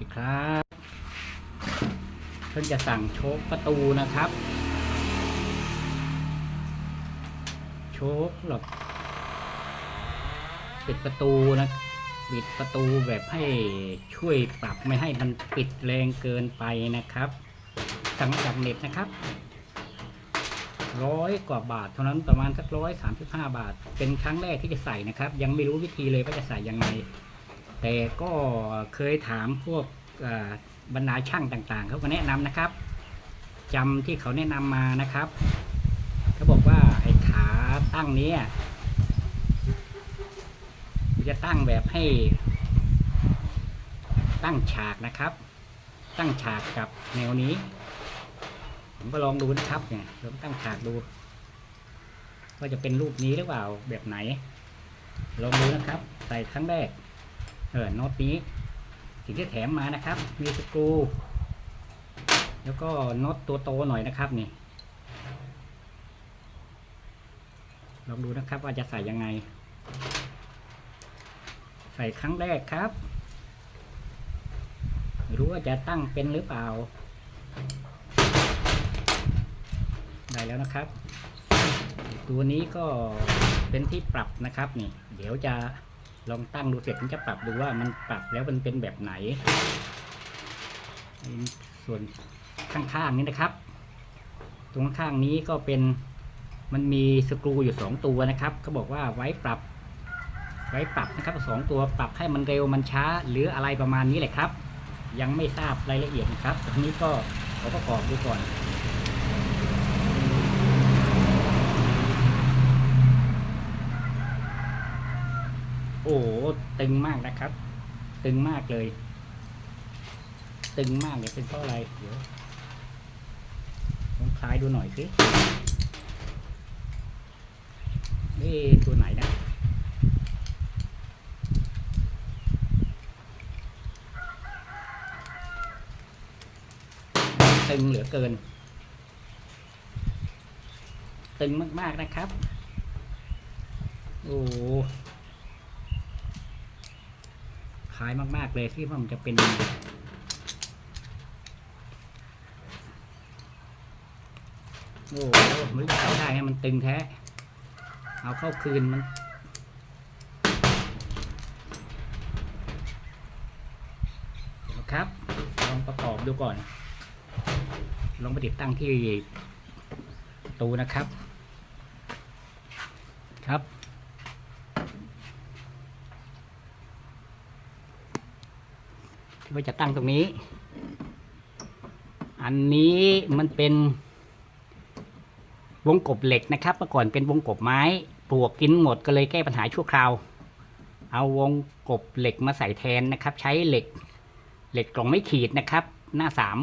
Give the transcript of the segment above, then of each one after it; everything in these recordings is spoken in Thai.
ดีครับเพิ่งจะสั่งโชคประตูนะครับ โชคหรอกปิดประตูนะปิดประตูแบบให้ช่วยปรับไม่ให้มันปิดแรงเกินไปนะครับสั่งจากเน็ตนะครับร้อยกว่าบาทเท่านั้นประมาณสักร้อยสามสิบห้าบาท เป็นครั้งแรกที่จะใส่นะครับ ยังไม่รู้วิธีเลยว่าจะใส่ยังไง แต่ก็เคยถามพวกบรรดาช่างต่างๆเขาก็แนะนำนะครับจำที่เขาแนะนำมานะครับเขาบอกว่าไอ้ขาตั้งนี้จะตั้งแบบให้ ตั้งฉากนะครับ ตั้งฉากกับแนวนี้ ผมก็ลองดูนะครับเนี่ยผมตั้งฉากดูว่าจะเป็นรูปนี้หรือเปล่าแบบไหน ลองดูนะครับ ใส่ครั้งแรก เออโน้ตนี้สิ่งที่แถมมานะครับ มีสกรู แล้วก็โน้ตตัวโตหน่อยนะครับนี่ลองดูนะครับว่าจะใส่ยังไง ใส่ครั้งแรกครับไม่รู้ว่าจะตั้งเป็นหรือเปล่า ได้แล้วนะครับ ตัวนี้ก็เป็นที่ปรับนะครับนี่ เดี๋ยวจะ ลองตั้งดูเสร็จผมจะปรับดูว่ามันปรับแล้วมันเป็นแบบไหน ส่วนข้างๆนี้นะครับ ตรงข้างนี้ก็เป็นมันมีสกรูอยู่สองตัวนะครับเขาบอกว่าไว้ปรับ ไว้ปรับนะครับสองตัวปรับให้มันเร็วมันช้า หรืออะไรประมาณนี้แหละครับ ยังไม่ทราบรายละเอียดนะครับทีนี้ก็ขอประกอบดูก่อน โอ้โห ตึงมากนะครับ ตึงมากเลย ตึงมากเลยเป็นเพราะอะไรเดี๋ยวลองคลายดูหน่อยสินี่ตัวไหนนะตึงเหลือเกิน ตึงมาก ๆ นะครับ โอ้ คล้ายมากๆเลยที่ว่ามันจะเป็นโอ้โหไม่รู้จะเข้าได้ให้มันตึงแท้ เอาเข้าคืนมัน เดี๋ยวครับ ลองประกอบดูก่อน ลองไปติดตั้งที่ตูนะครับ ครับ ว่าจะตั้งตรงนี้ อันนี้มันเป็น วงกบเหล็กนะครับเมื่อก่อนเป็นวงกบไม้ปลวกกินหมดก็เลยแก้ปัญหาชั่วคราว เอาวงกบเหล็กมาใส่แทนนะครับ ใช้เหล็ก เหล็กกล่องไม่ขีดนะครับ หน้าสาม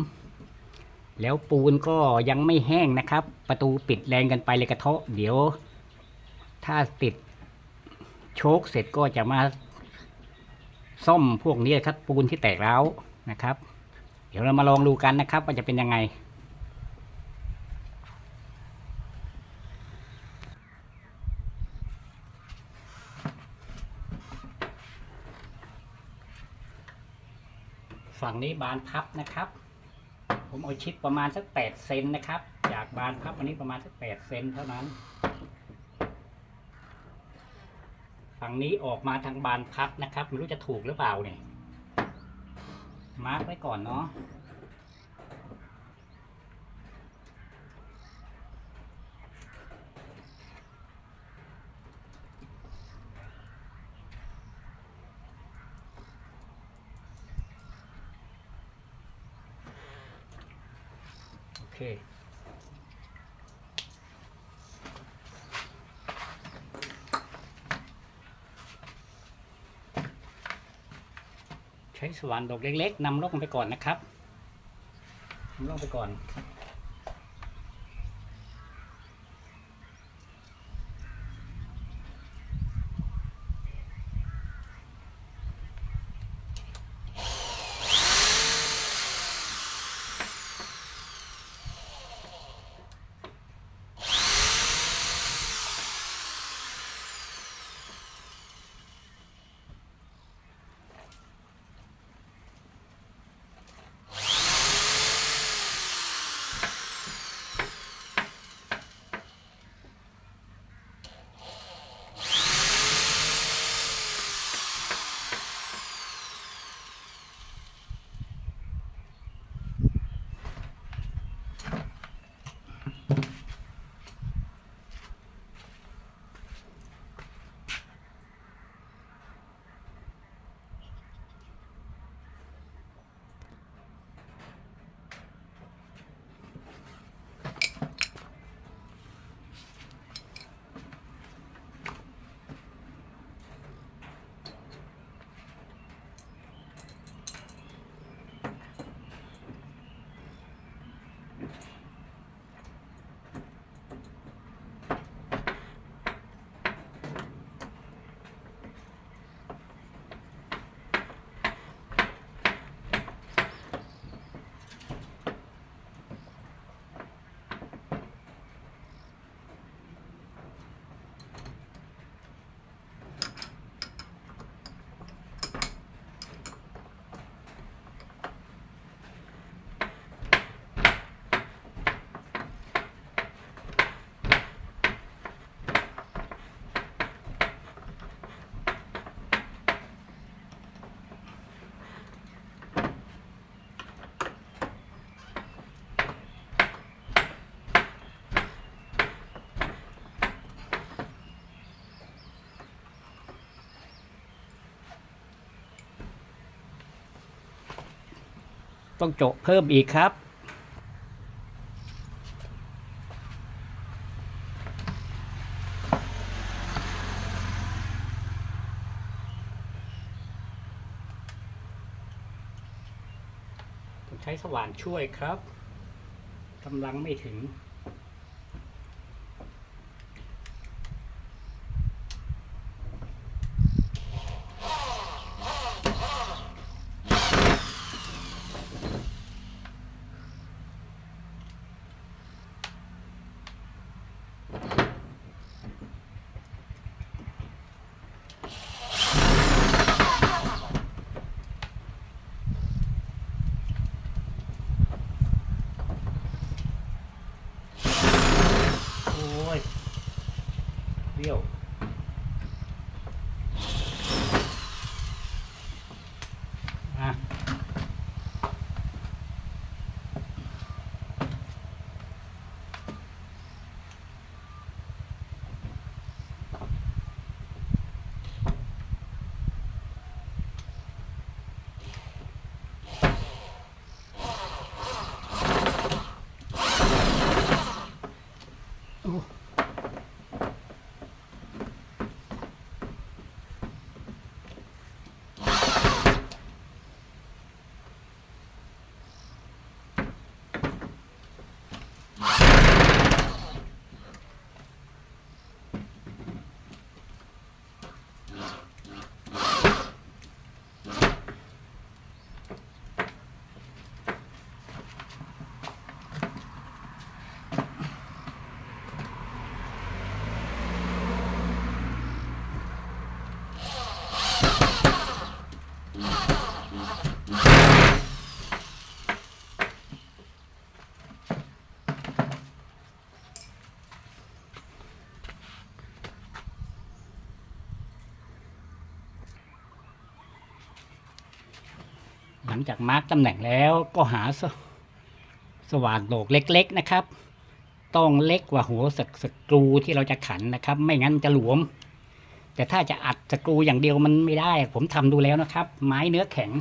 แล้วปูนก็ยังไม่แห้งนะครับ ประตูปิดแรงกันไปเลยกระเทาะเดี๋ยว ถ้าติดโชคเสร็จก็จะมา ซ่อมพวกนี้ครับปูนที่แตกร้วนะครับ เดี๋ยวเรามาลองดูกันนะครับ ว่าจะเป็นยังไง ฝั่งนี้บานพับนะครับ ผมเอาชิดประมาณสักแปดเซนนะครับ จากบานพับอันนี้ประมาณสักแปดเซนเท่านั้น ฝั่ งนี้ออกมาทางบานพับนะครับไม่รู้จะถูกหรือเปล่าเนี่ยมาร์กไว้ก่อนเนาะโอเค ช้สว่านดอกเล็กๆนำลงไปก่อนนะครับนำลงไปก่อน ต้องโจะเพิ่มอีกครับต้องใช้สว่านช่วยครับกำลังไม่ถึง ลังจากมาร์กตำแหน่งแล้วก็หาสสว่านโหลกเล็ก ๆนะครับ ต้องเล็กกว่าหัวสสกรูที่เราจะขันนะครับ ไม่งั้นจะหลวม แต่ถ้าจะอัดสกรูอย่างเดียวมันไม่ได้ ผมทำดูแล้วนะครับ ไม้เนื้อแข็ง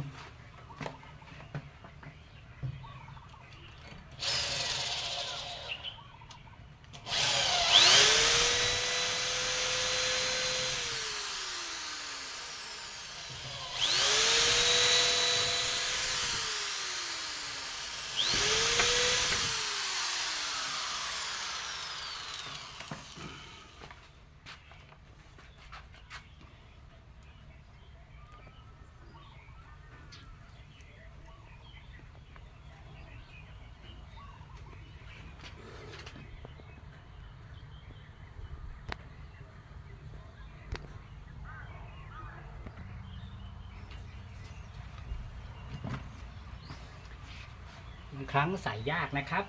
างครั้งใส่ยากนะครับ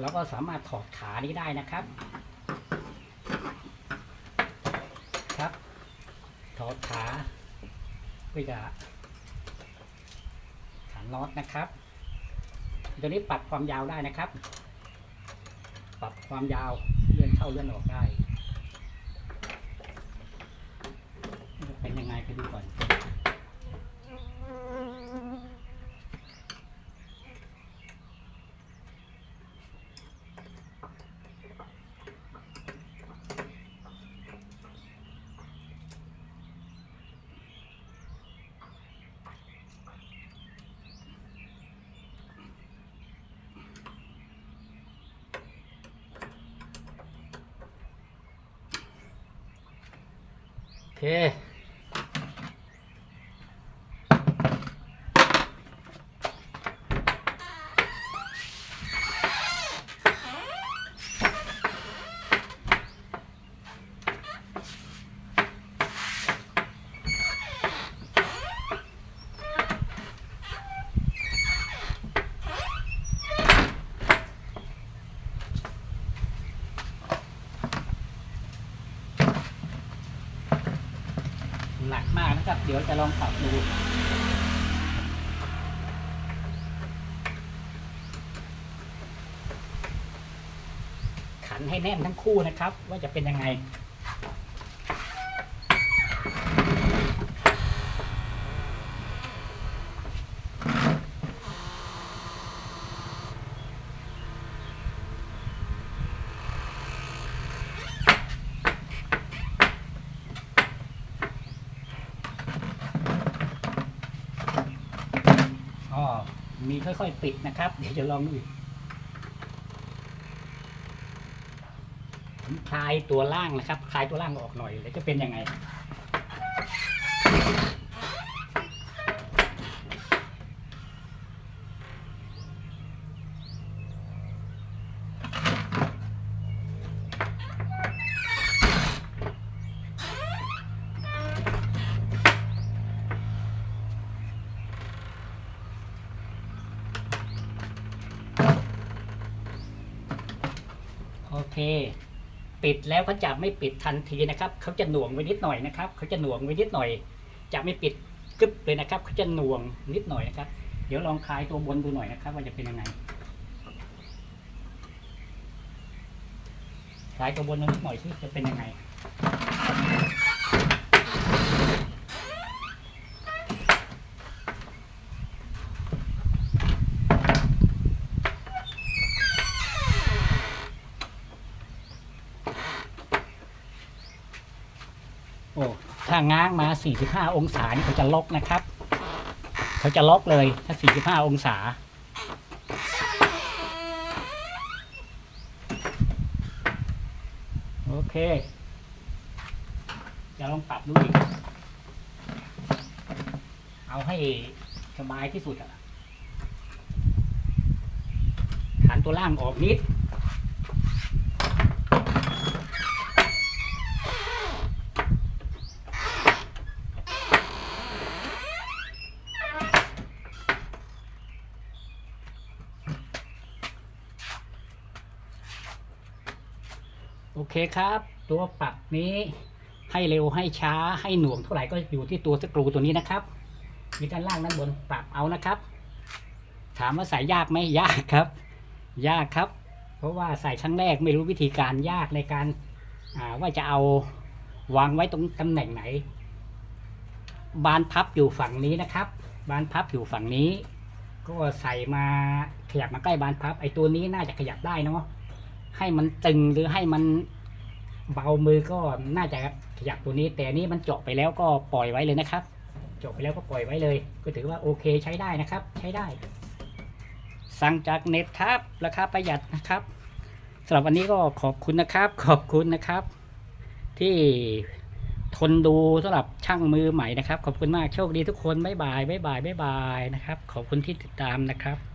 แล้วก็สามารถถอดขานี้ได้นะครับ ครับ ถอดขาเพื่อจะขันน็อตนะครับ ตัวนี้ปรับความยาวได้นะครับ ปรับความยาวเลื่อนเข้าเลื่อนออกได้จะเป็นยังไงไปดูก่อน โอ เค ครับ เดี๋ยวจะลองปรับดูขันให้แน่นทั้งคู่นะครับ ว่าจะเป็นยังไง มีค่อยๆปิดนะครับ เดี๋ยวจะลองดูอีกผมคลายตัวล่างนะครับ คลายตัวล่างออกหน่อยแล้วจะเป็นยังไง เท ปิดแล้วเขาจะไม่ปิดทันทีนะครับเขาจะหน่วงไว้นิดหน่อยนะครับเขาจะหน่วงไว้นิดหน่อย จะไม่ปิดกึบเลยนะครับเขาจะหน่วงนิดหน่อยนะครับ เดี๋ยวลองคลายตัวบนดูหน่อยนะครับ ว่าจะเป็นยังไงคลายตัวบนนิดหน่อยที่จะเป็นยังไง โอ้ ถ้าง้างมา 45 องศานี่เขาจะล็อกนะครับ เขาจะล็อกเลยถ้า 45 องศา โอเคจะลองปรับดูอีก เอาให้สบายที่สุดอะฐานตัวล่างออกนิด โอเคครับ ตัวปรับนี้ให้เร็วให้ช้าให้หน่วงเท่าไหร่ก็อยู่ที่ตัวสกรูตัวนี้นะครับ มีด้านล่างด้านบนปรับเอานะครับ ถามว่าใส่ยากไหมยากครับ ยากครับ เพราะว่าใส่ครั้งแรกไม่รู้วิธีการยากในการว่าจะเอาวางไว้ตรงตำแหน่งไหน บานพับอยู่ฝั่งนี้นะครับ บานพับอยู่ฝั่งนี้ ก็ใส่มาขยับมาใกล้บานพับไอตัวนี้น่าจะขยับได้เนาะ ให้มันตึงหรือให้มันเบามือก็น่าจะขยับตัวนี้ แต่นนี้มันเจาะไปแล้วก็ปล่อยไว้เลยนะครับ เจาะไปแล้วก็ปล่อยไว้เลย ก็ถือว่าโอเคใช้ได้นะครับ ใช้ได้ สั่งจากเน็ตครับ ราคาประหยัดนะครับสำหรับวันนี้ก็ขอบคุณนะครับ ขอบคุณนะครับ ที่ทนดูสำหรับช่างมือใหม่นะครับ ขอบคุณมากโชคดีทุกคนบ๊ายบายบ๊ายบายบ๊ายบายนะครับ ขอบคุณที่ติดตามนะครับ